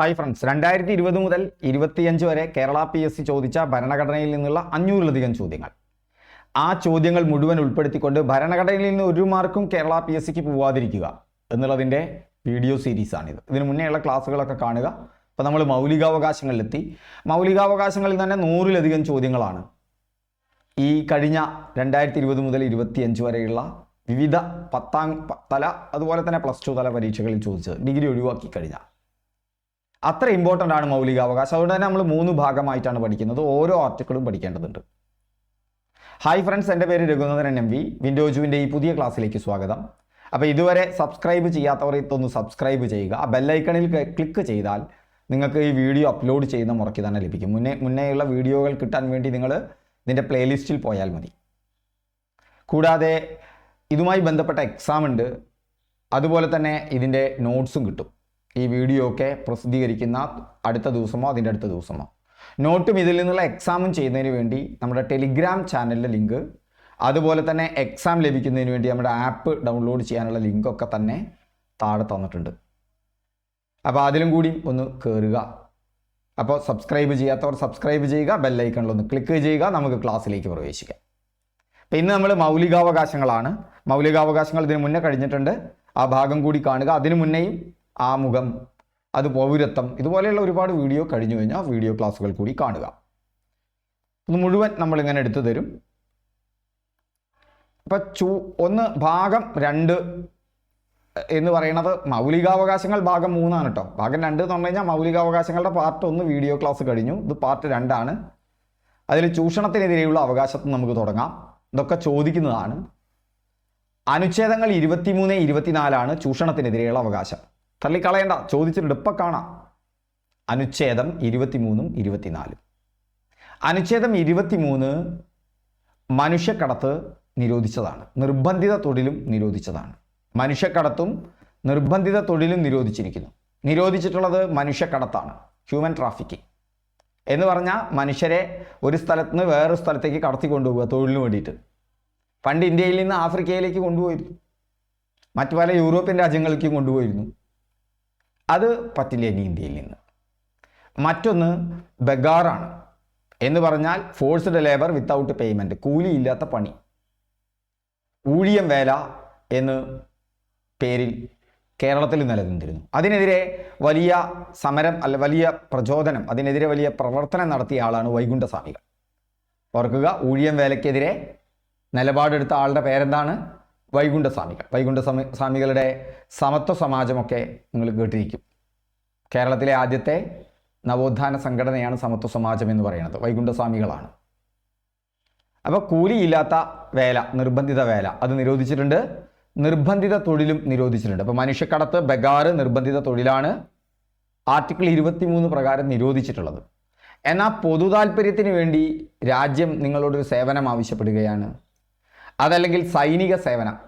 Hi friends രണ്ടായിരത്തി ഇരുപത് മുതൽ ഇരുപത്തിയഞ്ച് വരെ കേരള പി എസ് സി ചോദിച്ച ഭരണഘടനയിൽ നിന്നുള്ള അഞ്ഞൂറിലധികം ചോദ്യങ്ങൾ. ആ ചോദ്യങ്ങൾ മുഴുവൻ ഉൾപ്പെടുത്തിക്കൊണ്ട് ഭരണഘടനയിൽ നിന്ന് ഒരു മാർക്കും കേരള പി എസ് സിക്ക് പോവാതിരിക്കുക എന്നുള്ളതിന്റെ വീഡിയോ സീരീസാണിത് ഇതിന് മുന്നേയുള്ള ക്ലാസ്സുകളൊക്കെ കാണുക. അപ്പോൾ നമ്മൾ മൗലികാവകാശങ്ങളിലെത്തി. മൗലികാവകാശങ്ങളിൽ തന്നെ നൂറിലധികം ചോദ്യങ്ങളാണ്. ഈ കഴിഞ്ഞ രണ്ടായിരത്തി ഇരുപത് മുതൽ ഇരുപത്തിയഞ്ച് വരെയുള്ള വിവിധ പത്താം തല അതുപോലെ തന്നെ പ്ലസ് ടു തല പരീക്ഷകളിൽ ചോദിച്ചത്. ഡിഗ്രി ഒഴിവാക്കി കഴിഞ്ഞാൽ. അത്ര ഇമ്പോർട്ടന്റ് ആണ് മൗലികാവകാശം. അതുകൊണ്ട് തന്നെ നമ്മൾ മൂന്ന് ഭാഗമായിട്ടാണ് പഠിക്കുന്നത്. ഓരോ ആർട്ടിക്കിളും പഠിക്കേണ്ടതുണ്ട്. ഹായ് ഫ്രണ്ട്സ് എന്റെ പേര് രഘുനന്ദൻ എം വി വിൻഡോജുവിന്റെ ഈ പുതിയ ക്ലാസ്സിലേക്ക് സ്വാഗതം. അപ്പോൾ ഇതുവരെ സബ്സ്ക്രൈബ് ചെയ്യാത്തവർ ഇതൊന്ന് സബ്സ്ക്രൈബ് ചെയ്യുക. ആ ബെല്ലൈക്കണിൽ ക്ലിക്ക് ചെയ്താൽ നിങ്ങൾക്ക് ഈ വീഡിയോ അപ്ലോഡ് ചെയ്യുന്ന മുറയ്ക്ക് തന്നെ ലഭിക്കും. മുന്നേ മുന്നേയുള്ള വീഡിയോകൾ കിട്ടാൻ വേണ്ടി നിങ്ങൾ ഇതിന്റെ പ്ലേലിസ്റ്റിൽ പോയാൽ മതി. കൂടാതെ ഇതുമായി ബന്ധപ്പെട്ട എക്സാം ഉണ്ട്. അതുപോലെ തന്നെ ഇതിന്റെ നോട്ട്സും കിട്ടും. ഈ വീഡിയോ ഒക്കെ പ്രസിദ്ധീകരിക്കുന്ന അടുത്ത ദിവസമോ അതിന്റെ അടുത്ത ദിവസമോ. നോട്ടും ഇതിൽ നിന്നുള്ള എക്സാമും ചെയ്യുന്നതിന് വേണ്ടി നമ്മുടെ ടെലിഗ്രാം ചാനലിലെ ലിങ്ക് അതുപോലെ തന്നെ എക്സാം ലഭിക്കുന്നതിന് വേണ്ടി നമ്മുടെ ആപ്പ് ഡൗൺലോഡ് ചെയ്യാനുള്ള ലിങ്കൊക്കെ തന്നെ താഴെ തന്നിട്ടുണ്ട്. അപ്പോൾ അതിലും കൂടി ഒന്ന് കയറുക അപ്പോൾ സബ്സ്ക്രൈബ് ചെയ്യാത്തവർ സബ്സ്ക്രൈബ് ചെയ്യുക ബെല്ലൈക്കണിലൊന്ന് ക്ലിക്ക് ചെയ്യുക നമുക്ക് ക്ലാസ്സിലേക്ക് പ്രവേശിക്കാം. അപ്പം ഇന്ന് നമ്മൾ മൗലികാവകാശങ്ങളാണ്. മൗലികാവകാശങ്ങൾ ഇതിന് മുന്നേ കഴിഞ്ഞിട്ടുണ്ട്. ആ ഭാഗം കൂടി കാണുക. അതിനു മുന്നേയും ആ മുഖം അത് പൗരത്വം ഇതുപോലെയുള്ള ഒരുപാട് വീഡിയോ കഴിഞ്ഞു കഴിഞ്ഞാൽ വീഡിയോ ക്ലാസ്സുകൾ കൂടി കാണുക. ഇത് മുഴുവൻ നമ്മളിങ്ങനെ എടുത്തു തരും. അപ്പം ചൂ ഒന്ന് ഭാഗം രണ്ട് എന്ന് പറയുന്നത് മൗലികാവകാശങ്ങൾ ഭാഗം മൂന്നാണ് കേട്ടോ ഭാഗം രണ്ട് എന്ന് പറഞ്ഞു കഴിഞ്ഞാൽ മൗലികാവകാശങ്ങളുടെ പാർട്ട് ഒന്ന് വീഡിയോ ക്ലാസ് കഴിഞ്ഞു. ഇത് പാർട്ട് രണ്ടാണ്. അതിൽ ചൂഷണത്തിനെതിരെയുള്ള അവകാശത്ത് നമുക്ക് തുടങ്ങാം. ഇതൊക്കെ ചോദിക്കുന്നതാണ്. അനുച്ഛേദങ്ങൾ ഇരുപത്തിമൂന്ന് ഇരുപത്തിനാലാണ് ചൂഷണത്തിനെതിരെയുള്ള അവകാശം. തള്ളിക്കളയണ്ട. ചോദിച്ചിട്ടുണ്ട് ഇപ്പം കാണാം. അനുച്ഛേദം ഇരുപത്തിമൂന്നും ഇരുപത്തിനാലും. അനുച്ഛേദം ഇരുപത്തിമൂന്ന് മനുഷ്യക്കടത്ത് നിരോധിച്ചതാണ്. നിർബന്ധിത തൊഴിലും നിരോധിച്ചതാണ്. മനുഷ്യക്കടത്തും നിർബന്ധിത തൊഴിലും നിരോധിച്ചിരിക്കുന്നു. നിരോധിച്ചിട്ടുള്ളത് മനുഷ്യക്കടത്താണ്. ഹ്യൂമൻ ട്രാഫിക്കിംഗ് എന്ന് പറഞ്ഞാൽ മനുഷ്യരെ ഒരു സ്ഥലത്ത് നിന്ന് വേറൊരു സ്ഥലത്തേക്ക് കടത്തി കൊണ്ടുപോകുക തൊഴിലിന് വേണ്ടിയിട്ട്. പണ്ട് ഇന്ത്യയിൽ നിന്ന് ആഫ്രിക്കയിലേക്ക് കൊണ്ടുപോയിരുന്നു. മറ്റു പല യൂറോപ്യൻ രാജ്യങ്ങളിലേക്കും കൊണ്ടുപോയിരുന്നു. അത് പറ്റില്ല ഇനി ഇന്ത്യയിൽ നിന്ന്. മറ്റൊന്ന് ബഗാറാണ്. എന്ന് പറഞ്ഞാൽ ഫോഴ്സ്ഡ് ലേബർ വിത്തൗട്ട് പേയ്മെന്റ് കൂലിയില്ലാത്ത പണി. ഊഴിയം വേല എന്ന് പേരിൽ കേരളത്തിൽ നിലനിന്നിരുന്നു. അതിനെതിരെ വലിയ സമരം അല്ല വലിയ പ്രചോദനം അതിനെതിരെ വലിയ പ്രവർത്തനം നടത്തിയ ആളാണ് വൈകുണ്ഠസ്വാമികൾ. ഓർക്കുക ഊഴിയം വേലയ്ക്കെതിരെ നിലപാടെടുത്ത ആളുടെ പേരെന്താണ്? വൈകുണ്ഠസ്വാമികൾ. വൈകുണ്ഠസ്വാമി സ്വാമികളുടെ സമത്വ സമാജമൊക്കെ നിങ്ങൾ കേട്ടിരിക്കും. കേരളത്തിലെ ആദ്യത്തെ നവോത്ഥാന സംഘടനയാണ് സമത്വ സമാജം എന്ന് പറയുന്നത്. വൈകുണ്ഠസ്വാമികളാണ്. അപ്പോൾ കൂലിയില്ലാത്ത വേല നിർബന്ധിത വേല അത് നിരോധിച്ചിട്ടുണ്ട്. നിർബന്ധിത തൊഴിലും നിരോധിച്ചിട്ടുണ്ട്. അപ്പോൾ മനുഷ്യക്കടത്ത് ബഗാറ് നിർബന്ധിത തൊഴിലാണ് ആർട്ടിക്കിൾ ഇരുപത്തിമൂന്ന് പ്രകാരം നിരോധിച്ചിട്ടുള്ളത്. എന്നാൽ പൊതു താല്പര്യത്തിന് വേണ്ടി രാജ്യം നിങ്ങളോടൊരു സേവനം ആവശ്യപ്പെടുകയാണ്. അതല്ലെങ്കിൽ സൈനിക സേവനം.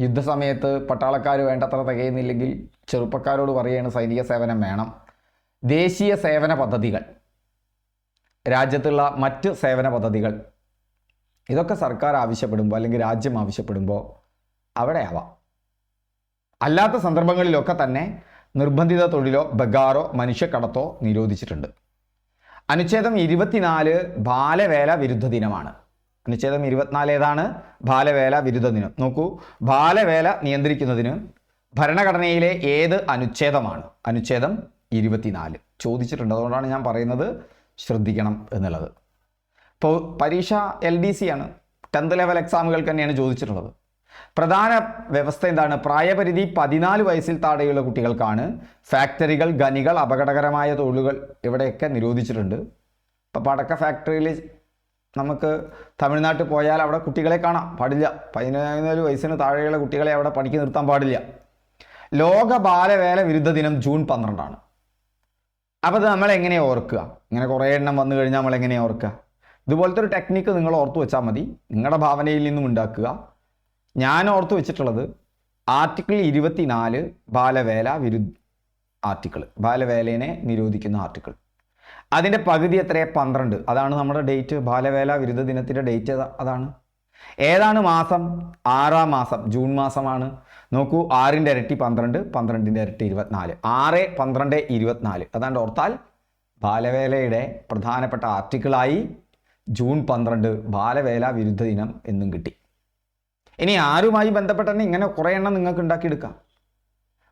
യുദ്ധസമയത്ത് പട്ടാളക്കാർ വേണ്ടത്ര തികയുന്നില്ലെങ്കിൽ ചെറുപ്പക്കാരോട് പറയുകയാണ് സൈനിക സേവനം വേണം. ദേശീയ സേവന പദ്ധതികൾ. രാജ്യത്തുള്ള മറ്റ് സേവന പദ്ധതികൾ. ഇതൊക്കെ സർക്കാർ ആവശ്യപ്പെടുമ്പോൾ അല്ലെങ്കിൽ രാജ്യം ആവശ്യപ്പെടുമ്പോൾ അവിടെയാവാം അല്ലാത്ത സന്ദർഭങ്ങളിലൊക്കെ തന്നെ നിർബന്ധിത തൊഴിലോ ബഗാറോ മനുഷ്യക്കടത്തോ നിരോധിച്ചിട്ടുണ്ട്. അനുച്ഛേദം ഇരുപത്തിനാല് ബാലവേല വിരുദ്ധ ദിനമാണ്. അനുച്ഛേദം ഇരുപത്തിനാല് ഏതാണ് ബാലവേല വിരുദ്ധ ദിനം. നോക്കൂ ബാലവേല നിയന്ത്രിക്കുന്നതിന് ഭരണഘടനയിലെ ഏത് അനുച്ഛേദമാണ്? അനുച്ഛേദം ഇരുപത്തിനാല്. ചോദിച്ചിട്ടുണ്ട് അതുകൊണ്ടാണ് ഞാൻ പറയുന്നത് ശ്രദ്ധിക്കണം എന്നുള്ളത്. ഇപ്പോൾ പരീക്ഷ എൽ ഡി സി ആണ്. ടെൻത്ത് ലെവൽ എക്സാമുകൾക്ക് തന്നെയാണ് ചോദിച്ചിട്ടുള്ളത്. പ്രധാന വ്യവസ്ഥ എന്താണ്? പ്രായപരിധി പതിനാല് വയസ്സിൽ താഴെയുള്ള കുട്ടികൾക്കാണ് ഫാക്ടറികൾ ഖനികൾ അപകടകരമായ തൊഴിലുകൾ ഇവിടെയൊക്കെ നിരോധിച്ചിട്ടുണ്ട്. ഇപ്പോൾ പടക്ക ഫാക്ടറിയിൽ നമുക്ക് തമിഴ്നാട്ടിൽ പോയാൽ അവിടെ കുട്ടികളെ കാണാം. പാടില്ല. പതിനാല് വയസ്സിന് താഴെയുള്ള കുട്ടികളെ അവിടെ പണിക്ക് നിർത്താൻ പാടില്ല. ലോക ബാലവേല വിരുദ്ധ ദിനം ജൂൺ പന്ത്രണ്ടാണ്. അപ്പോൾ അത് നമ്മൾ എങ്ങനെ ഓർക്കുക? ഇങ്ങനെ കുറേ എണ്ണം വന്നു കഴിഞ്ഞാൽ നമ്മൾ എങ്ങനെ ഓർക്കുക? ഇതുപോലത്തെ ഒരു ടെക്നിക്ക് നിങ്ങൾ ഓർത്തു വെച്ചാൽ മതി. നിങ്ങളുടെ ഭാവനയിൽ നിന്നും ഉണ്ടാക്കുക. ഞാൻ ഓർത്തു വെച്ചിട്ടുള്ളത് ആർട്ടിക്കിൾ ഇരുപത്തിനാല് ബാലവേല വിരുദ്ധ ആർട്ടിക്കിൾ ബാലവേലയെ നിരോധിക്കുന്ന ആർട്ടിക്കിൾ അതിന്റെ പകുതി എത്രയാണ് പന്ത്രണ്ട്. അതാണ് നമ്മുടെ ഡേറ്റ് ബാലവേല വിരുദ്ധ ദിനത്തിന്റെ ഡേറ്റ് അതാണ്. ഏതാണ് മാസം? ആറാം മാസം. ജൂൺ മാസമാണ്. നോക്കൂ ആറിന്റെ ഇരട്ടി പന്ത്രണ്ട് പന്ത്രണ്ടിന്റെ ഇരട്ടി ഇരുപത്തിനാല്. ആറ് പന്ത്രണ്ട് ഇരുപത്തിനാല്. അതാണ്ട് ഓർത്താൽ ബാലവേലയുടെ പ്രധാനപ്പെട്ട ആർട്ടിക്കിളായി ജൂൺ പന്ത്രണ്ട് ബാലവേല വിരുദ്ധ ദിനം എന്നും കിട്ടി. ഇനി ആരുമായി ബന്ധപ്പെട്ട തന്നെ ഇങ്ങനെ കുറേ എണ്ണം നിങ്ങൾക്ക് ഉണ്ടാക്കിയെടുക്കാം.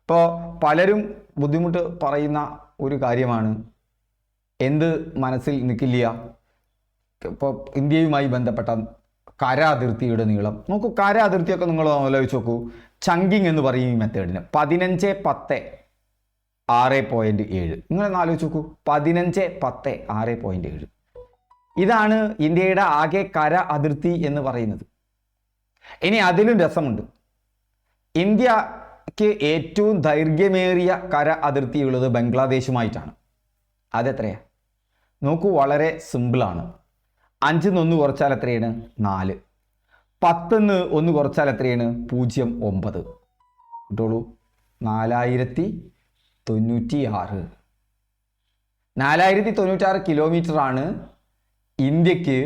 ഇപ്പോൾ പലരും ബുദ്ധിമുട്ട് പറയുന്ന ഒരു കാര്യമാണ്. എന്ത് മനസ്സിൽ നിൽക്കില്ല ഇപ്പോൾ ഇന്ത്യയുമായി ബന്ധപ്പെട്ട കര അതിർത്തിയുടെ നീളം. നോക്കൂ കര അതിർത്തിയൊക്കെ നിങ്ങൾ ആലോചിച്ച് നോക്കൂ. ചങ്കിങ് എന്ന് പറയും ഈ മെത്തേഡിന് പതിനഞ്ച് പത്ത് ആറ് പോയിന്റ് ഏഴ്. നിങ്ങളൊന്ന് ആലോചിച്ച് നോക്കൂ. പതിനഞ്ച് പത്ത് ആറ് പോയിന്റ് ഏഴ്. ഇതാണ് ഇന്ത്യയുടെ ആകെ കര അതിർത്തി എന്ന് പറയുന്നത്. ഇനി അതിലും രസമുണ്ട്. ഇന്ത്യയ്ക്ക് ഏറ്റവും ദൈർഘ്യമേറിയ കര അതിർത്തി അതിർത്തിയുള്ളത് ബംഗ്ലാദേശുമായിട്ടാണ്. അതെത്രയാ? നോക്കൂ വളരെ സിമ്പിളാണ് നിന്ന് ഒന്ന് കുറച്ചാൽ എത്രയാണ്? നാല്. പത്തിന്ന് ഒന്ന് കുറച്ചാൽ എത്രയാണ്? പൂജ്യം ഒമ്പത്. കിട്ടുള്ളൂ. നാലായിരത്തി തൊണ്ണൂറ്റി ആറ് നാലായിരത്തി തൊണ്ണൂറ്റാറ് കിലോമീറ്ററാണ് ഇന്ത്യയ്ക്ക്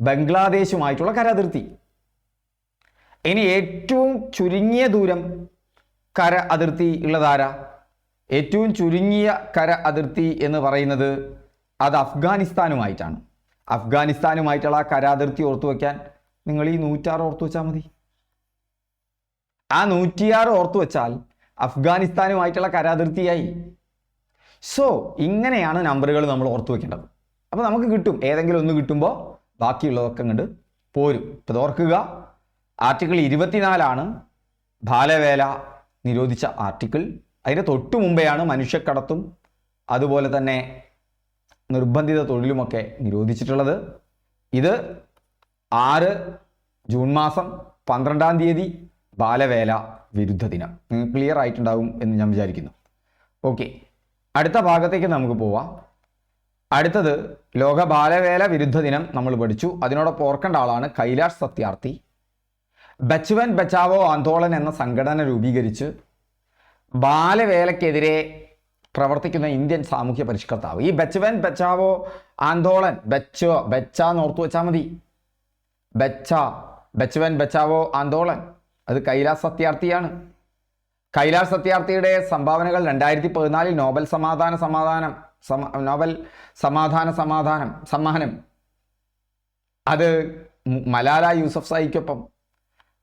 ബംഗ്ലാദേശുമായിട്ടുള്ള കര അതിർത്തി ഇനി ഏറ്റവും ചുരുങ്ങിയ ദൂരം കര അതിർത്തി ഉള്ളതാരാ? ഏറ്റവും ചുരുങ്ങിയ കര അതിർത്തി എന്ന് പറയുന്നത് അത് അഫ്ഗാനിസ്ഥാനുമായിട്ടാണ്. അഫ്ഗാനിസ്ഥാനുമായിട്ടുള്ള ആ കരാതിർത്തി ഓർത്തു വയ്ക്കാൻ നിങ്ങൾ ഈ നൂറ്റാറ് ഓർത്തു വെച്ചാൽ മതി. ആ നൂറ്റിയാറ് ഓർത്തു വെച്ചാൽ അഫ്ഗാനിസ്ഥാനുമായിട്ടുള്ള കരാതിർത്തിയായി. സോ ഇങ്ങനെയാണ് നമ്പറുകൾ നമ്മൾ ഓർത്തു വെക്കേണ്ടത്. അപ്പോൾ നമുക്ക് കിട്ടും. ഏതെങ്കിലും ഒന്ന് കിട്ടുമ്പോൾ ബാക്കിയുള്ളതൊക്കെ അങ്ങോട്ട് പോരും. ഇപ്പോൾ ഓർക്കുക. ആർട്ടിക്കിൾ ഇരുപത്തിനാലാണ് ബാലവേല നിരോധിച്ച ആർട്ടിക്കിൾ. അതിന് തൊട്ടു മുമ്പെയാണ് മനുഷ്യക്കടത്തും. അതുപോലെ തന്നെ നിർബന്ധിത തൊഴിലുമൊക്കെ നിരോധിച്ചിട്ടുള്ളത്. ഇത് ആറ് ജൂൺ മാസം പന്ത്രണ്ടാം തീയതി ബാലവേല വിരുദ്ധ ദിനം. ക്ലിയർ ആയിട്ടുണ്ടാവും എന്ന് ഞാൻ വിചാരിക്കുന്നു. ഓക്കെ അടുത്ത ഭാഗത്തേക്ക് നമുക്ക് പോവാം. അടുത്തത് ലോക ബാലവേല വിരുദ്ധ ദിനം നമ്മൾ പഠിച്ചു. അതിനോടൊപ്പം ഓർക്കേണ്ട ആളാണ് കൈലാഷ് സത്യാർത്ഥി. ബച്ചുവൻ ബച്ചാവോ ആന്തോളൻ എന്ന സംഘടന രൂപീകരിച്ച് ബാലവേലയ്ക്കെതിരെ പ്രവർത്തിക്കുന്ന ഇന്ത്യൻ സാമൂഹ്യ പരിഷ്കർത്താവ്. ഈ ബച്ചവൻ ബച്ചാവോ ആന്തോളൻ ബച്ചോ ബച്ച എന്ന് ഓർത്തു വെച്ചാൽ മതി. ബച്ച ബച്ചവൻ ബച്ചാവോ ആന്തോളൻ. അത് കൈലാസ് സത്യാർത്ഥിയാണ്. കൈലാസ് സത്യാർത്ഥിയുടെ സംഭാവനകൾ രണ്ടായിരത്തി പതിനാലിൽ നോബൽ സമാധാന സമാധാനം സമ നോബൽ സമാധാന സമാധാനം സമ്മാനം. അത് മലാല യൂസഫ് സായിക്കൊപ്പം.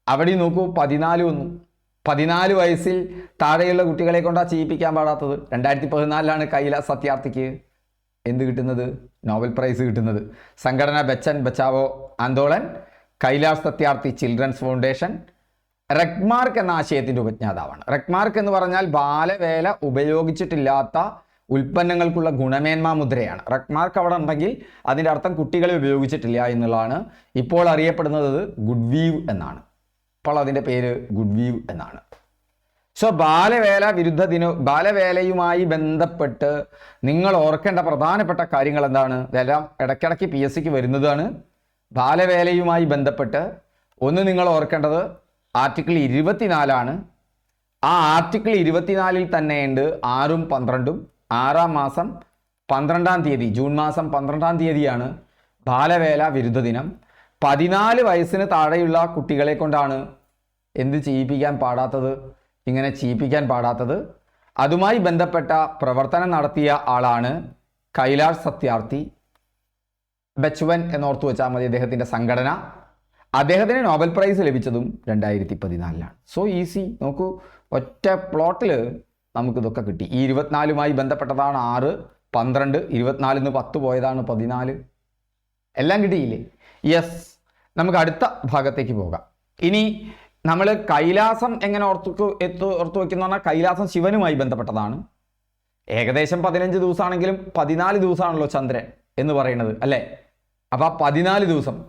അവിടെ നോക്കൂ പതിനാല് വന്നു. പതിനാല് വയസ്സിൽ താഴെയുള്ള കുട്ടികളെ കൊണ്ടാ ചെയ്യിപ്പിക്കാൻ പാടാത്തത്. രണ്ടായിരത്തി പതിനാലിലാണ് കൈല സത്യാർത്ഥിക്ക് എന്ത് കിട്ടുന്നത്? നോബൽ പ്രൈസ് കിട്ടുന്നത്. സംഘടന Bachpan Bachao Andolan Kailash Satyarthi children's foundation Rugmark എന്ന ആശയത്തിന്റെ ഉപജ്ഞാതാവാണ്. റെഗ്മാർക്ക് എന്ന് പറഞ്ഞാൽ ബാലവേല ഉപയോഗിച്ചിട്ടില്ലാത്ത ഉൽപ്പന്നങ്ങൾക്കുള്ള ഗുണമേന്മ മുദ്രയാണ്. റെഗ്മാർക്ക് അവിടെ ഉണ്ടെങ്കിൽ അതിന്റെ അർത്ഥം കുട്ടികളെ ഉപയോഗിച്ചിട്ടില്ല എന്നുള്ളതാണ്. ഇപ്പോൾ അറിയപ്പെടുന്നത് ഗുഡ് വീവ് എന്നാണ്. അപ്പോൾ അതിന്റെ പേര് ഗുഡ് വ്യൂ എന്നാണ്. സോ ബാലവേല വിരുദ്ധ ദിന ബാലവേലയുമായി ബന്ധപ്പെട്ട് നിങ്ങൾ ഓർക്കേണ്ട പ്രധാനപ്പെട്ട കാര്യങ്ങൾ എന്താണ്? ഇതെല്ലാം ഇടയ്ക്കിടയ്ക്ക് പി എസ് സിക്ക് വരുന്നതാണ്. ബാലവേലയുമായി ബന്ധപ്പെട്ട് ഒന്ന് നിങ്ങൾ ഓർക്കേണ്ടത് ആർട്ടിക്കിൾ ഇരുപത്തിനാലാണ്. ആ ആർട്ടിക്കിൾ ഇരുപത്തിനാലിൽ തന്നെയുണ്ട് ആറും പന്ത്രണ്ടും. ആറാം മാസം പന്ത്രണ്ടാം തീയതി ജൂൺ മാസം പന്ത്രണ്ടാം തീയതിയാണ് ബാലവേല വിരുദ്ധ ദിനം. പതിനാല് വയസ്സിന് താഴെയുള്ള കുട്ടികളെ കൊണ്ടാണ് എന്ത് ചെയ്യിപ്പിക്കാൻ പാടാത്തത്? ഇങ്ങനെ ചെയ്യിപ്പിക്കാൻ പാടാത്തത്? അതുമായി ബന്ധപ്പെട്ട പ്രവർത്തനം നടത്തിയ ആളാണ് കൈലാഷ് സത്യാർത്ഥി. ബച്ചുവൻ എന്നോർത്ത് വെച്ചാൽ മതി അദ്ദേഹത്തിന്റെ സംഘടന. അദ്ദേഹത്തിന് നോബൽ പ്രൈസ് ലഭിച്ചതും രണ്ടായിരത്തി പതിനാലിലാണ് സോ ഈസി നോക്കൂ ഒറ്റ പ്ലോട്ടിൽ നമുക്കിതൊക്കെ കിട്ടി. ഈ ഇരുപത്തിനാലുമായി ബന്ധപ്പെട്ടതാണ് ആറ് പന്ത്രണ്ട് ഇരുപത്തിനാലിൽ നിന്ന് പത്ത് പോയതാണ് പതിനാല്. എല്ലാം കിട്ടിയില്ലേ? യെസ് നമുക്ക് അടുത്ത ഭാഗത്തേക്ക് പോകാം. ഇനി നമ്മൾ കൈലാസം എങ്ങനെ ഓർത്തു എത്തു ഓർത്തു വയ്ക്കുന്ന പറഞ്ഞാൽ കൈലാസം ശിവനുമായി ബന്ധപ്പെട്ടതാണ്. ഏകദേശം പതിനഞ്ച് ദിവസമാണെങ്കിലും പതിനാല് ദിവസമാണല്ലോ ചന്ദ്രൻ എന്ന് പറയുന്നത് അല്ലേ? അപ്പോൾ ആ പതിനാല് ദിവസം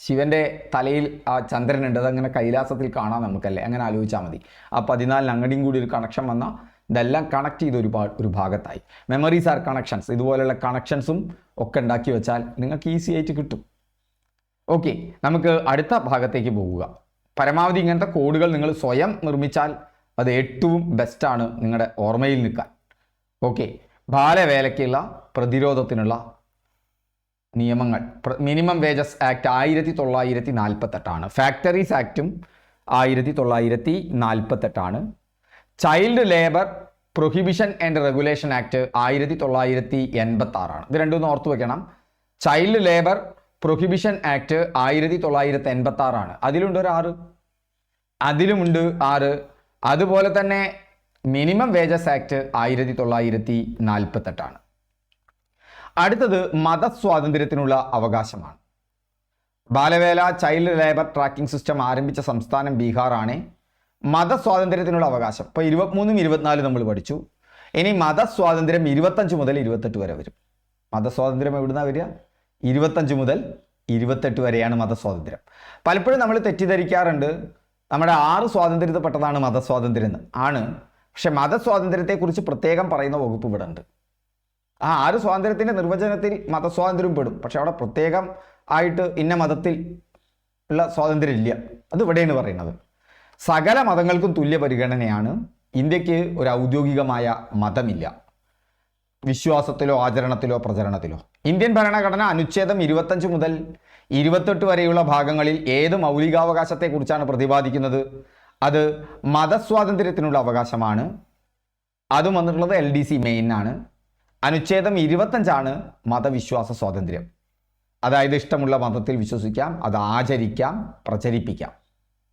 ശിവന്റെ തലയിൽ ആ ചന്ദ്രനുണ്ട് അതങ്ങനെ കൈലാസത്തിൽ കാണാം നമുക്കല്ലേ? അങ്ങനെ ആലോചിച്ചാൽ മതി. ആ പതിനാലിന് അങ്ങടിയും കൂടി ഒരു കണക്ഷൻ വന്ന ഇതെല്ലാം കണക്ട് ചെയ്ത ഒരു ഒരു ഭാഗത്തായി. മെമ്മറീസ് ആർ കണക്ഷൻസ് ഇതുപോലെയുള്ള കണക്ഷൻസും ഒക്കെ ഉണ്ടാക്കി വെച്ചാൽ നിങ്ങൾക്ക് ഈസി ആയിട്ട് കിട്ടും. ഓക്കെ നമുക്ക് അടുത്ത ഭാഗത്തേക്ക് പോവുക. പരമാവധി ഇങ്ങനത്തെ കോഡുകൾ നിങ്ങൾ സ്വയം നിർമ്മിച്ചാൽ അത് ഏറ്റവും ബെസ്റ്റാണ് നിങ്ങളുടെ ഓർമ്മയിൽ നിൽക്കാൻ. ഓക്കെ ബാലവേലയ്ക്കുള്ള പ്രതിരോധത്തിനുള്ള നിയമങ്ങൾ. മിനിമം വേജസ് ആക്ട് ആയിരത്തി തൊള്ളായിരത്തി നാൽപ്പത്തെട്ടാണ് ഫാക്ടറീസ് ആക്റ്റും ആയിരത്തി തൊള്ളായിരത്തി നാൽപ്പത്തെട്ടാണ് child labour prohibition and regulation act ആയിരത്തി തൊള്ളായിരത്തി എൺപത്തി ആറാണ് ഇത് രണ്ടും ഓർത്തു വെക്കണം. ചൈൽഡ് ലേബർ പ്രൊഹിബിഷൻ ആക്ട് ആയിരത്തി തൊള്ളായിരത്തി എൺപത്തി ആറാണ് അതിലുണ്ട് ഒരു ആറ് അതിലുമുണ്ട് ആറ്. അതുപോലെ തന്നെ മിനിമം വേജസ് ആക്ട് ആയിരത്തി തൊള്ളായിരത്തി നാൽപ്പത്തെട്ടാണ് അടുത്തത് മതസ്വാതന്ത്ര്യത്തിനുള്ള അവകാശമാണ്. ബാലവേല ചൈൽഡ് ലേബർ ട്രാക്കിംഗ് സിസ്റ്റം ആരംഭിച്ച സംസ്ഥാനം ബീഹാറാണ്. മതസ്വാതന്ത്ര്യത്തിനുള്ള അവകാശം. ഇപ്പോൾ ഇരുപത്തിമൂന്നും ഇരുപത്തിനാലും നമ്മൾ പഠിച്ചു. ഇനി മതസ്വാതന്ത്ര്യം ഇരുപത്തഞ്ച് മുതൽ ഇരുപത്തെട്ട് വരെ വരും. മതസ്വാതന്ത്ര്യം എവിടുന്നാ വരിക? ഇരുപത്തഞ്ച് മുതൽ ഇരുപത്തെട്ട് വരെയാണ് മതസ്വാതന്ത്ര്യം. പലപ്പോഴും നമ്മൾ തെറ്റിദ്ധരിക്കാറുണ്ട്. നമ്മുടെ ആറ് സ്വാതന്ത്ര്യത്തിൽപ്പെട്ടതാണ് മതസ്വാതന്ത്ര്യം എന്ന് ആണ്. പക്ഷെ മതസ്വാതന്ത്ര്യത്തെക്കുറിച്ച് പ്രത്യേകം പറയുന്ന വകുപ്പ് ഇവിടെ ഉണ്ട് ആ ആറ് സ്വാതന്ത്ര്യത്തിന്റെ നിർവചനത്തിൽ മതസ്വാതന്ത്ര്യം പെടും. പക്ഷെ അവിടെ പ്രത്യേകം ആയിട്ട് ഇന്ന മതത്തിൽ ഉള്ള സ്വാതന്ത്ര്യം ഇല്ല. അത് ഇവിടെയാണ് പറയുന്നത്. സകല മതങ്ങൾക്കും തുല്യ പരിഗണനയാണ്. ഇന്ത്യയ്ക്ക് ഒരു ഔദ്യോഗികമായ മതമില്ല. വിശ്വാസത്തിലോ ആചരണത്തിലോ പ്രചരണത്തിലോ. ഇന്ത്യൻ ഭരണഘടന അനുച്ഛേദം ഇരുപത്തഞ്ച് മുതൽ ഇരുപത്തെട്ട് വരെയുള്ള ഭാഗങ്ങളിൽ ഏത് മൗലികാവകാശത്തെക്കുറിച്ചാണ് പ്രതിപാദിക്കുന്നത്? അത് മതസ്വാതന്ത്ര്യത്തിനുള്ള അവകാശമാണ്. അതും വന്നിട്ടുള്ളത് എൽ ഡി സി മെയിൻ ആണ്. അനുച്ഛേദം ഇരുപത്തഞ്ചാണ് മതവിശ്വാസ സ്വാതന്ത്ര്യം. അതായത് ഇഷ്ടമുള്ള മതത്തിൽ വിശ്വസിക്കാം അത് ആചരിക്കാം പ്രചരിപ്പിക്കാം.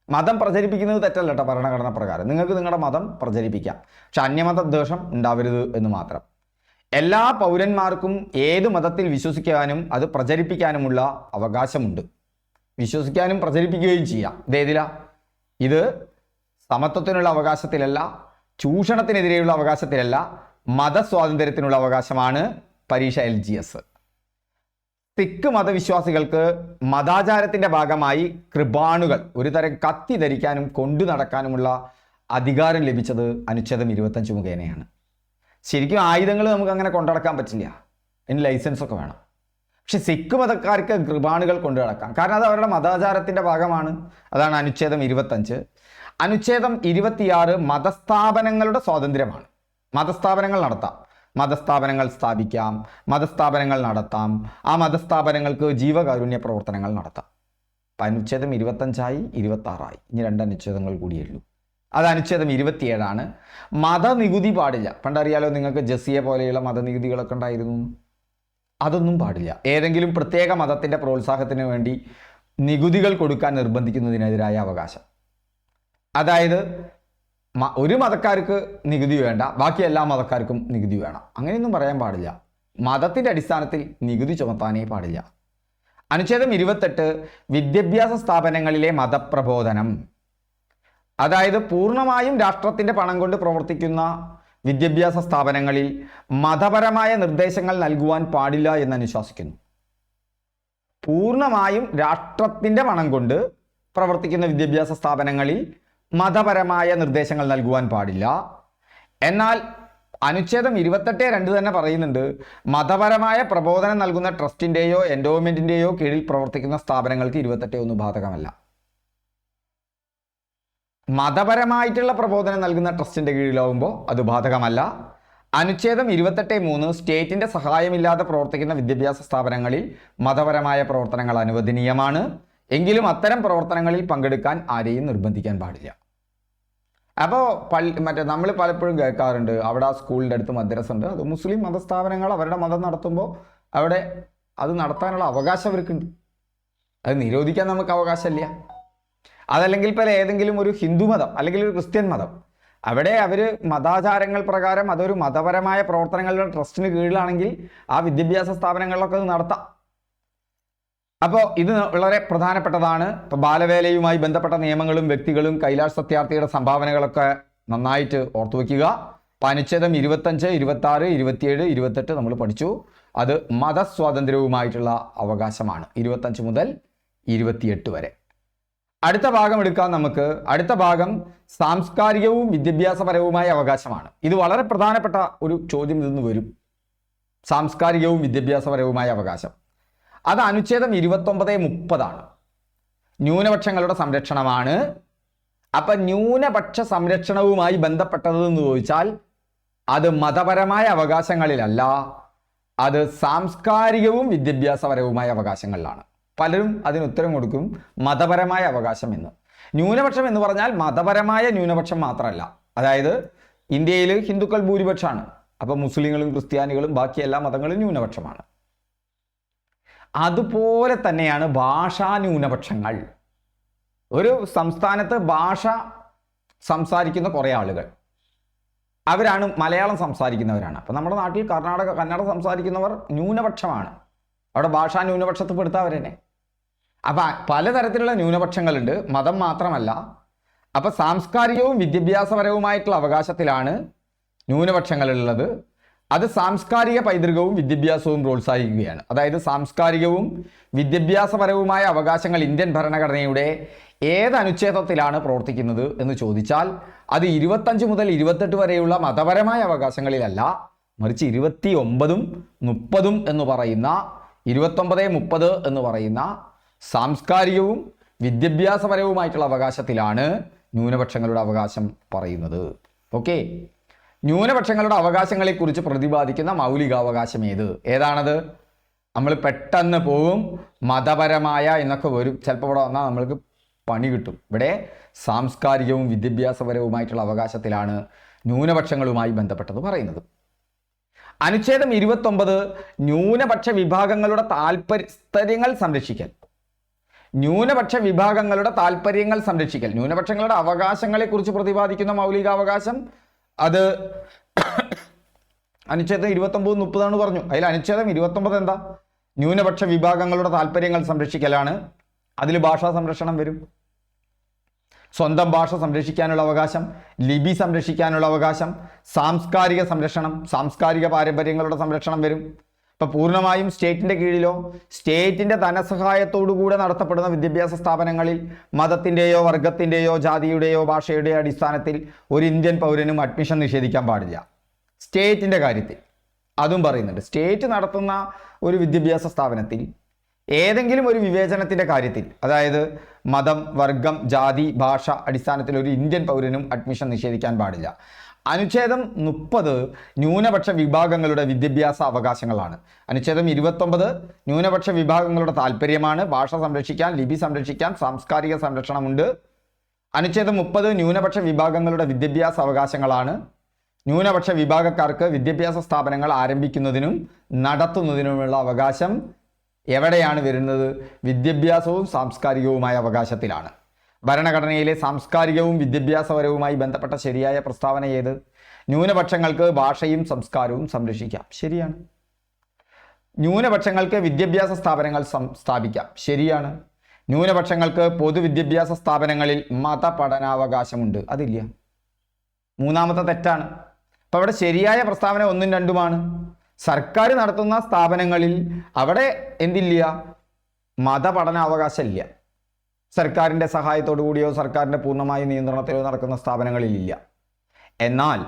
മതം പ്രചരിപ്പിക്കുന്നത് തെറ്റല്ല കേട്ടോ ഭരണഘടന പ്രകാരം. നിങ്ങൾക്ക് നിങ്ങളുടെ മതം പ്രചരിപ്പിക്കാം. പക്ഷെ അന്യമത ദ്വേഷം ഉണ്ടാവരുത് എന്ന് മാത്രം. എല്ലാ പൗരന്മാർക്കും ഏത് മതത്തിൽ വിശ്വസിക്കാനും അത് പ്രചരിപ്പിക്കാനുമുള്ള അവകാശമുണ്ട്. വിശ്വസിക്കാനും പ്രചരിപ്പിക്കുകയും ചെയ്യാം. ഇതേതില ഇത് സമത്വത്തിനുള്ള അവകാശത്തിലല്ല ചൂഷണത്തിനെതിരെയുള്ള അവകാശത്തിലല്ല മതസ്വാതന്ത്ര്യത്തിനുള്ള അവകാശമാണ് പരീക്ഷ എൽ ജി എസ്. സിഖ് മതവിശ്വാസികൾക്ക് മതാചാരത്തിന്റെ ഭാഗമായി കൃപാണുകൾ ഒരു തരം കത്തി ധരിക്കാനും കൊണ്ടു നടക്കാനുമുള്ള അധികാരം ലഭിച്ചത് അനുച്ഛേദം ഇരുപത്തഞ്ച് മുഖേനയാണ്. ശരിക്കും ആയുധങ്ങൾ നമുക്ക് അങ്ങനെ കൊണ്ടുനടക്കാൻ പറ്റില്ല. ഇനി ലൈസൻസ് ഒക്കെ വേണം. പക്ഷെ സിഖ് മതക്കാർക്ക് കൃപാണുകൾ കൊണ്ടു നടക്കാം. കാരണം അത് അവരുടെ മതാചാരത്തിന്റെ ഭാഗമാണ്. അതാണ് അനുച്ഛേദം ഇരുപത്തഞ്ച്. അനുച്ഛേദം ഇരുപത്തിയാറ് മതസ്ഥാപനങ്ങളുടെ സ്വാതന്ത്ര്യമാണ്. മതസ്ഥാപനങ്ങൾ നടത്താം. മതസ്ഥാപനങ്ങൾ സ്ഥാപിക്കാം. മതസ്ഥാപനങ്ങൾ നടത്താം. ആ മതസ്ഥാപനങ്ങൾക്ക് ജീവകാരുണ്യ പ്രവർത്തനങ്ങൾ നടത്താം. അപ്പം അനുച്ഛേദം ഇരുപത്തഞ്ചായി ഇരുപത്താറായി. ഇനി രണ്ട് അനുച്ഛേദങ്ങൾ കൂടിയേ ഉള്ളൂ. അത് അനുച്ഛേദം ഇരുപത്തിയേഴാണ്. മതനികുതി പാടില്ല. പണ്ടറിയാലോ നിങ്ങൾക്ക് ജസിയെ പോലെയുള്ള മതനികുതികളൊക്കെ ഉണ്ടായിരുന്നു? അതൊന്നും പാടില്ല. ഏതെങ്കിലും പ്രത്യേക മതത്തിന്റെ പ്രോത്സാഹത്തിന് വേണ്ടി നികുതികൾ കൊടുക്കാൻ നിർബന്ധിക്കുന്നതിനെതിരായ അവകാശം. അതായത് ഒരു മതക്കാർക്ക് നികുതി വേണ്ട ബാക്കി എല്ലാ മതക്കാർക്കും നികുതി വേണം. അങ്ങനെയൊന്നും പറയാൻ പാടില്ല. മതത്തിന്റെ അടിസ്ഥാനത്തിൽ നികുതി ചുമത്താനേ പാടില്ല. അനുച്ഛേദം ഇരുപത്തെട്ട് വിദ്യാഭ്യാസ സ്ഥാപനങ്ങളിലെ മതപ്രബോധനം. അതായത് പൂർണമായും രാഷ്ട്രത്തിന്റെ പണം കൊണ്ട് പ്രവർത്തിക്കുന്ന വിദ്യാഭ്യാസ സ്ഥാപനങ്ങളിൽ മതപരമായ നിർദ്ദേശങ്ങൾ നൽകുവാൻ പാടില്ല എന്ന് അനുശാസിക്കുന്നു. പൂർണമായും രാഷ്ട്രത്തിന്റെ പണം കൊണ്ട് പ്രവർത്തിക്കുന്ന വിദ്യാഭ്യാസ സ്ഥാപനങ്ങളിൽ മതപരമായ നിർദ്ദേശങ്ങൾ നൽകുവാൻ പാടില്ല. എന്നാൽ അനുച്ഛേദം ഇരുപത്തെട്ട് രണ്ട് തന്നെ പറയുന്നുണ്ട് മതപരമായ പ്രബോധനം നൽകുന്ന ട്രസ്റ്റിന്റെയോ എൻഡോമെന്റിന്റെയോ കീഴിൽ പ്രവർത്തിക്കുന്ന സ്ഥാപനങ്ങൾക്ക് ഇരുപത്തെട്ട് ഒന്നും ബാധകമല്ല. മതപരമായിട്ടുള്ള പ്രബോധനം നൽകുന്ന ട്രസ്റ്റിന്റെ കീഴിലാവുമ്പോൾ അത് ബാധകമല്ല. അനുച്ഛേദം ഇരുപത്തെട്ട് മൂന്ന് സ്റ്റേറ്റിന്റെ സഹായമില്ലാതെ പ്രവർത്തിക്കുന്ന വിദ്യാഭ്യാസ സ്ഥാപനങ്ങളിൽ മതപരമായ പ്രവർത്തനങ്ങൾ അനുവദനീയമാണ്. എങ്കിലും അത്തരം പ്രവർത്തനങ്ങളിൽ പങ്കെടുക്കാൻ ആരെയും നിർബന്ധിക്കാൻ പാടില്ല. അപ്പോൾ പള്ളി മറ്റേ നമ്മൾ പലപ്പോഴും കേൾക്കാറുണ്ട് അവിടെ ആ സ്കൂളിന്റെ അടുത്ത് മദ്രസ ഉണ്ട്. അത് മുസ്ലിം മതസ്ഥാപനങ്ങൾ അവരുടെ മതം നടത്തുമ്പോൾ അവിടെ അത് നടത്താനുള്ള അവകാശം അവർക്കുണ്ട്. അത് നിരോധിക്കാൻ നമുക്ക് അവകാശമില്ല. അതല്ലെങ്കിൽ ഇപ്പോൾ ഏതെങ്കിലും ഒരു ഹിന്ദു മതം അല്ലെങ്കിൽ ഒരു ക്രിസ്ത്യൻ മതം. അവിടെ അവർ മതാചാരങ്ങൾ പ്രകാരം അതൊരു മതപരമായ പ്രവർത്തനങ്ങളുടെ ട്രസ്റ്റിന് കീഴിലാണെങ്കിൽ ആ വിദ്യാഭ്യാസ സ്ഥാപനങ്ങളിലൊക്കെ അത് നടത്താം. അപ്പോൾ ഇത് വളരെ പ്രധാനപ്പെട്ടതാണ്. ഇപ്പോൾ ബാലവേലയുമായി ബന്ധപ്പെട്ട നിയമങ്ങളും വ്യക്തികളും കൈലാഷ് സത്യാർത്ഥിയുടെ സംഭാവനകളൊക്കെ നന്നായിട്ട് ഓർത്തു വയ്ക്കുക അപ്പോൾ അനുച്ഛേദം ഇരുപത്തഞ്ച് ഇരുപത്താറ് ഇരുപത്തിയേഴ് ഇരുപത്തെട്ട് നമ്മൾ പഠിച്ചു. അത് മതസ്വാതന്ത്ര്യവുമായിട്ടുള്ള അവകാശമാണ്. ഇരുപത്തഞ്ച് മുതൽ ഇരുപത്തിയെട്ട് വരെ. അടുത്ത ഭാഗം എടുക്കാം നമുക്ക് അടുത്ത ഭാഗം സാംസ്കാരികവും വിദ്യാഭ്യാസപരവുമായ അവകാശമാണ്. ഇത് വളരെ പ്രധാനപ്പെട്ട ഒരു ചോദ്യം ഇന്ന് വരും. സാംസ്കാരികവും വിദ്യാഭ്യാസപരവുമായ അവകാശം. അത് അനുച്ഛേദം ഇരുപത്തൊമ്പത് മുപ്പതാണ്. ന്യൂനപക്ഷങ്ങളുടെ സംരക്ഷണമാണ്. അപ്പൊ ന്യൂനപക്ഷ സംരക്ഷണവുമായി ബന്ധപ്പെട്ടതെന്ന് ചോദിച്ചാൽ അത് മതപരമായ അവകാശങ്ങളിലല്ല അത് സാംസ്കാരികവും വിദ്യാഭ്യാസപരവുമായ അവകാശങ്ങളിലാണ്. പലരും അതിന് ഉത്തരം കൊടുക്കും മതപരമായ അവകാശം എന്ന്. ന്യൂനപക്ഷം എന്ന് പറഞ്ഞാൽ മതപരമായ ന്യൂനപക്ഷം മാത്രമല്ല. അതായത് ഇന്ത്യയിൽ ഹിന്ദുക്കൾ ഭൂരിപക്ഷമാണ്. അപ്പോൾ മുസ്ലിങ്ങളും ക്രിസ്ത്യാനികളും ബാക്കി എല്ലാ മതങ്ങളും ന്യൂനപക്ഷമാണ്. അതുപോലെ തന്നെയാണ് ഭാഷാ ന്യൂനപക്ഷങ്ങൾ. ഒരു സംസ്ഥാനത്ത് ഭാഷ സംസാരിക്കുന്ന കുറേ ആളുകൾ. അവരാണ് മലയാളം സംസാരിക്കുന്നവരാണ്. അപ്പം നമ്മുടെ നാട്ടിൽ കർണാടക കന്നഡ സംസാരിക്കുന്നവർ ന്യൂനപക്ഷമാണ്. അവിടെ ഭാഷാ ന്യൂനപക്ഷത്തിൽ പെടുത്താവരെന്നെ അപ്പം പലതരത്തിലുള്ള ന്യൂനപക്ഷങ്ങളുണ്ട്. മതം മാത്രമല്ല. അപ്പം സാംസ്കാരികവും വിദ്യാഭ്യാസപരവുമായിട്ടുള്ള അവകാശത്തിലാണ് ന്യൂനപക്ഷങ്ങളുള്ളത്. അത് സാംസ്കാരിക പൈതൃകവും വിദ്യാഭ്യാസവും പ്രോത്സാഹിക്കുകയാണ് അതായത് സാംസ്കാരികവും വിദ്യാഭ്യാസപരവുമായ അവകാശങ്ങൾ ഇന്ത്യൻ ഭരണഘടനയുടെ ഏത് അനുച്ഛേദത്തിലാണ് പ്രവർത്തിക്കുന്നത് എന്ന് ചോദിച്ചാൽ അത് ഇരുപത്തഞ്ച് മുതൽ ഇരുപത്തെട്ട് വരെയുള്ള മതപരമായ അവകാശങ്ങളിലല്ല. മറിച്ച് ഇരുപത്തി ഒമ്പതും മുപ്പതും എന്ന് പറയുന്ന ഇരുപത്തൊമ്പത് മുപ്പത് എന്ന് പറയുന്ന സാംസ്കാരികവും വിദ്യാഭ്യാസപരവുമായിട്ടുള്ള അവകാശത്തിലാണ് ന്യൂനപക്ഷങ്ങളുടെ അവകാശം പറയുന്നത്. ഓക്കെ ന്യൂനപക്ഷങ്ങളുടെ അവകാശങ്ങളെക്കുറിച്ച് പ്രതിപാദിക്കുന്ന മൗലികാവകാശം ഏത്? ഏതാണത്? നമ്മൾ പെട്ടെന്ന് പോവും മതപരമായ എന്നൊക്കെ വരും. ചിലപ്പോൾ ഇവിടെ വന്നാൽ നമ്മൾക്ക് പണി കിട്ടും. ഇവിടെ സാംസ്കാരികവും വിദ്യാഭ്യാസപരവുമായിട്ടുള്ള അവകാശത്തിലാണ് ന്യൂനപക്ഷങ്ങളുമായി ബന്ധപ്പെട്ടത് പറയുന്നത്. അനുച്ഛേദം ഇരുപത്തൊമ്പത് ന്യൂനപക്ഷ വിഭാഗങ്ങളുടെ താല്പര്യങ്ങൾ സംരക്ഷിക്കൽ. ന്യൂനപക്ഷ വിഭാഗങ്ങളുടെ താല്പര്യങ്ങൾ സംരക്ഷിക്കൽ. ന്യൂനപക്ഷങ്ങളുടെ അവകാശങ്ങളെക്കുറിച്ച് പ്രതിപാദിക്കുന്ന മൗലികാവകാശം അത് അനുച്ഛേദം ഇരുപത്തൊമ്പത് മുപ്പതാണ് പറഞ്ഞു. അതിൽ അനുച്ഛേദം ഇരുപത്തൊമ്പത് എന്താ? ന്യൂനപക്ഷ വിഭാഗങ്ങളുടെ താല്പര്യങ്ങൾ സംരക്ഷിക്കലാണ്. അതിൽ ഭാഷാ സംരക്ഷണം വരും. സ്വന്തം ഭാഷ സംരക്ഷിക്കാനുള്ള അവകാശം ലിപി സംരക്ഷിക്കാനുള്ള അവകാശം സാംസ്കാരിക സംരക്ഷണം സാംസ്കാരിക പാരമ്പര്യങ്ങളുടെ സംരക്ഷണം വരും. ഇപ്പം പൂർണമായും സ്റ്റേറ്റിന്റെ കീഴിലോ സ്റ്റേറ്റിന്റെ ധനസഹായത്തോടുകൂടെ നടത്തപ്പെടുന്ന വിദ്യാഭ്യാസ സ്ഥാപനങ്ങളിൽ മതത്തിന്റെയോ വർഗത്തിന്റെയോ ജാതിയുടെയോ ഭാഷയുടെയോ അടിസ്ഥാനത്തിൽ ഒരു ഇന്ത്യൻ പൗരനും അഡ്മിഷൻ നിഷേധിക്കാൻ പാടില്ല. സ്റ്റേറ്റിന്റെ കാര്യത്തിൽ. അതും പറയുന്നുണ്ട്. സ്റ്റേറ്റ് നടത്തുന്ന ഒരു വിദ്യാഭ്യാസ സ്ഥാപനത്തിൽ ഏതെങ്കിലും ഒരു വിവേചനത്തിന്റെ കാര്യത്തിൽ അതായത് മതം വർഗം ജാതി ഭാഷ അടിസ്ഥാനത്തിൽ ഒരു ഇന്ത്യൻ പൗരനും അഡ്മിഷൻ നിഷേധിക്കാൻ പാടില്ല. അനുച്ഛേദം മുപ്പത് ന്യൂനപക്ഷ വിഭാഗങ്ങളുടെ വിദ്യാഭ്യാസ അവകാശങ്ങളാണ്. അനുച്ഛേദം ഇരുപത്തൊമ്പത് ന്യൂനപക്ഷ വിഭാഗങ്ങളുടെ താല്പര്യമാണ് ഭാഷ സംരക്ഷിക്കാൻ ലിപി സംരക്ഷിക്കാൻ സാംസ്കാരിക സംരക്ഷണമുണ്ട്. അനുച്ഛേദം മുപ്പത് ന്യൂനപക്ഷ വിഭാഗങ്ങളുടെ വിദ്യാഭ്യാസ അവകാശങ്ങളാണ്. ന്യൂനപക്ഷ വിഭാഗക്കാർക്ക് വിദ്യാഭ്യാസ സ്ഥാപനങ്ങൾ ആരംഭിക്കുന്നതിനും നടത്തുന്നതിനുമുള്ള അവകാശം എവിടെയാണ് വരുന്നത്? വിദ്യാഭ്യാസവും സാംസ്കാരികവുമായ അവകാശത്തിലാണ്. ഭരണഘടനയിലെ സാംസ്കാരികവും വിദ്യാഭ്യാസപരവുമായി ബന്ധപ്പെട്ട ശരിയായ പ്രസ്താവന ഏത്? ന്യൂനപക്ഷങ്ങൾക്ക് ഭാഷയും സംസ്കാരവും സംരക്ഷിക്കാം. ശരിയാണ്. ന്യൂനപക്ഷങ്ങൾക്ക് വിദ്യാഭ്യാസ സ്ഥാപനങ്ങൾ സ്ഥാപിക്കാം. ശരിയാണ്. ന്യൂനപക്ഷങ്ങൾക്ക് പൊതുവിദ്യാഭ്യാസ സ്ഥാപനങ്ങളിൽ മത പഠനാവകാശമുണ്ട് അതില്ല. മൂന്നാമത്തെ തെറ്റാണ്. അപ്പോൾ അവിടെ ശരിയായ പ്രസ്താവന ഒന്നും രണ്ടുമാണ്. സർക്കാർ നടത്തുന്ന സ്ഥാപനങ്ങളിൽ അവിടെ എന്തില്ല? മതപഠനാവകാശം ഇല്ല. സർക്കാരിന്റെ സഹായത്തോടു കൂടിയോ സർക്കാരിന്റെ പൂർണമായ നിയന്ത്രണത്തിലോ നടക്കുന്ന സ്ഥാപനങ്ങളിലില്ല. എന്നാൽ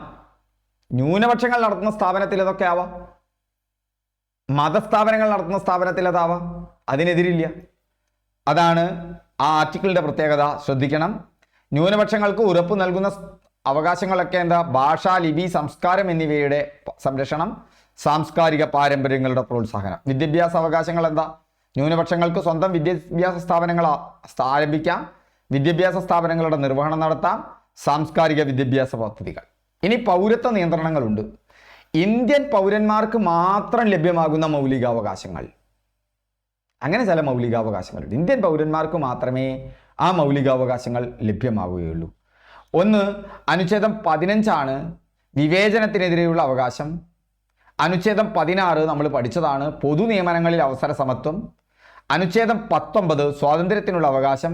ന്യൂനപക്ഷങ്ങൾ നടത്തുന്ന സ്ഥാപനത്തിൽ അതൊക്കെ ആവാം. മതസ്ഥാപനങ്ങൾ നടത്തുന്ന സ്ഥാപനത്തിൽ അതാവാം. അതിനെതിരില്ല. അതാണ് ആ ആർട്ടിക്കിളിന്റെ പ്രത്യേകത. ശ്രദ്ധിക്കണം. ന്യൂനപക്ഷങ്ങൾക്ക് ഉറപ്പ് നൽകുന്ന അവകാശങ്ങളൊക്കെ എന്താ? ഭാഷ ലിപി സംസ്കാരം എന്നിവയുടെ സംരക്ഷണം സാംസ്കാരിക പാരമ്പര്യങ്ങളുടെ പ്രോത്സാഹനം. വിദ്യാഭ്യാസ അവകാശങ്ങൾ എന്താ? ന്യൂനപക്ഷങ്ങൾക്ക് സ്വന്തം വിദ്യാഭ്യാസ സ്ഥാപനങ്ങൾ ആരംഭിക്കാം. വിദ്യാഭ്യാസ സ്ഥാപനങ്ങളുടെ നിർവഹണം നടത്താം. സാംസ്കാരിക വിദ്യാഭ്യാസ പദ്ധതികൾ. ഇനി പൗരത്വ നിയന്ത്രണങ്ങളുണ്ട്. ഇന്ത്യൻ പൗരന്മാർക്ക് മാത്രം ലഭ്യമാകുന്ന മൗലികാവകാശങ്ങൾ. അങ്ങനെ ചില മൗലികാവകാശങ്ങളുണ്ട്. ഇന്ത്യൻ പൗരന്മാർക്ക് മാത്രമേ ആ മൗലികാവകാശങ്ങൾ ലഭ്യമാവുകയുള്ളൂ. ഒന്ന് അനുച്ഛേദം പതിനഞ്ചാണ് വിവേചനത്തിനെതിരെയുള്ള അവകാശം. അനുച്ഛേദം പതിനാറ് നമ്മൾ പഠിച്ചതാണ്. പൊതു നിയമനങ്ങളിൽ അവസര സമത്വം അനുച്ഛേദം പത്തൊമ്പത് സ്വാതന്ത്ര്യത്തിനുള്ള അവകാശം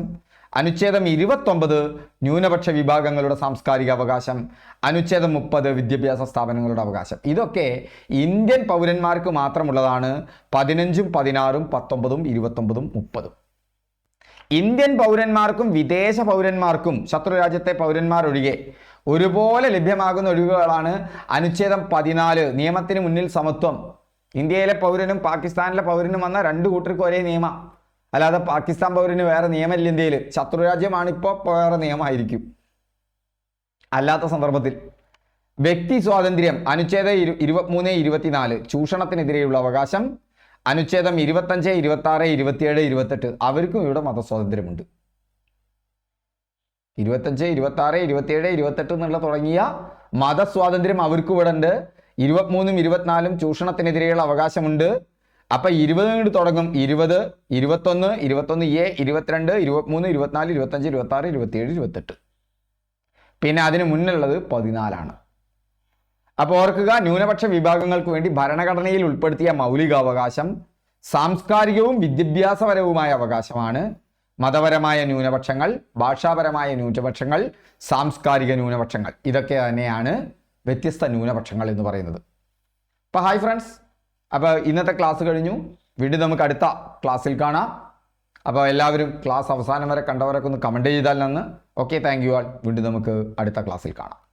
അനുച്ഛേദം ഇരുപത്തൊമ്പത് ന്യൂനപക്ഷ വിഭാഗങ്ങളുടെ സാംസ്കാരിക അവകാശം അനുച്ഛേദം മുപ്പത് വിദ്യാഭ്യാസ സ്ഥാപനങ്ങളുടെ അവകാശം. ഇതൊക്കെ ഇന്ത്യൻ പൗരന്മാർക്ക് മാത്രമുള്ളതാണ് പതിനഞ്ചും പതിനാറും പത്തൊമ്പതും ഇരുപത്തൊമ്പതും മുപ്പതും. ഇന്ത്യൻ പൗരന്മാർക്കും വിദേശ പൗരന്മാർക്കും ശത്രുരാജ്യത്തെ പൗരന്മാരൊഴികെ ഒരുപോലെ ലഭ്യമാകുന്ന ഒഴിവുകളാണ് അനുച്ഛേദം പതിനാല് നിയമത്തിന് മുന്നിൽ സമത്വം. ഇന്ത്യയിലെ പൗരനും പാകിസ്ഥാനിലെ പൗരനും വന്ന രണ്ട് കൂട്ടർക്കും ഒരേ നിയമം. അല്ലാതെ പാകിസ്ഥാൻ പൗരന് വേറെ നിയമമില്ല ഇന്ത്യയിൽ ശത്രുരാജ്യമാണ് ഇപ്പോൾ വേറെ നിയമമായിരിക്കും. അല്ലാത്ത സന്ദർഭത്തിൽ. വ്യക്തി സ്വാതന്ത്ര്യം അനുച്ഛേദം ഇരു ഇരുപത്തിമൂന്ന് ഇരുപത്തിനാല് ചൂഷണത്തിനെതിരെയുള്ള അവകാശം അനുച്ഛേദം ഇരുപത്തഞ്ച് ഇരുപത്തി ആറ് ഇരുപത്തിയേഴ് ഇരുപത്തെട്ട് അവർക്കും ഇവിടെ മതസ്വാതന്ത്ര്യമുണ്ട്. ഇരുപത്തഞ്ച് ഇരുപത്തി ആറ് ഇരുപത്തിയേഴ് ഇരുപത്തെട്ട് എന്നുള്ള തുടങ്ങിയ മതസ്വാതന്ത്ര്യം അവർക്കും ഇവിടെ ഉണ്ട് ഇരുപത്തിമൂന്നും ഇരുപത്തിനാലും ചൂഷണത്തിനെതിരെയുള്ള അവകാശമുണ്ട്. അപ്പൊ ഇരുപത് കൊണ്ട് തുടങ്ങും. ഇരുപത് ഇരുപത്തൊന്ന് ഇരുപത്തൊന്ന് എ ഇരുപത്തിരണ്ട് ഇരുപത്തിമൂന്ന് ഇരുപത്തിനാല് ഇരുപത്തഞ്ച് ഇരുപത്തി ആറ് ഇരുപത്തിയേഴ് ഇരുപത്തെട്ട്. പിന്നെ അതിന് മുന്നുള്ളത് പതിനാലാണ്. അപ്പോൾ ഓർക്കുക ന്യൂനപക്ഷ വിഭാഗങ്ങൾക്ക് വേണ്ടി ഭരണഘടനയിൽ ഉൾപ്പെടുത്തിയ മൗലികാവകാശം സാംസ്കാരികവും വിദ്യാഭ്യാസപരവുമായ അവകാശമാണ്. മതപരമായ ന്യൂനപക്ഷങ്ങൾ ഭാഷാപരമായ ന്യൂനപക്ഷങ്ങൾ സാംസ്കാരിക ന്യൂനപക്ഷങ്ങൾ ഇതൊക്കെ തന്നെയാണ്. വ്യത്യസ്ത ന്യൂനപക്ഷങ്ങൾ എന്ന് പറയുന്നത്. അപ്പോൾ ഹായ് ഫ്രണ്ട്സ് അപ്പോൾ ഇന്നത്തെ ക്ലാസ് കഴിഞ്ഞു. വീണ്ടും നമുക്ക് അടുത്ത ക്ലാസ്സിൽ കാണാം. അപ്പോൾ എല്ലാവരും ക്ലാസ് അവസാനം വരെ കണ്ടവരൊക്കെ ഒന്ന് കമന്റ് ചെയ്താൽ നന്ന്. ഓക്കെ താങ്ക് യു ആൾ വീണ്ടും നമുക്ക് അടുത്ത ക്ലാസ്സിൽ കാണാം.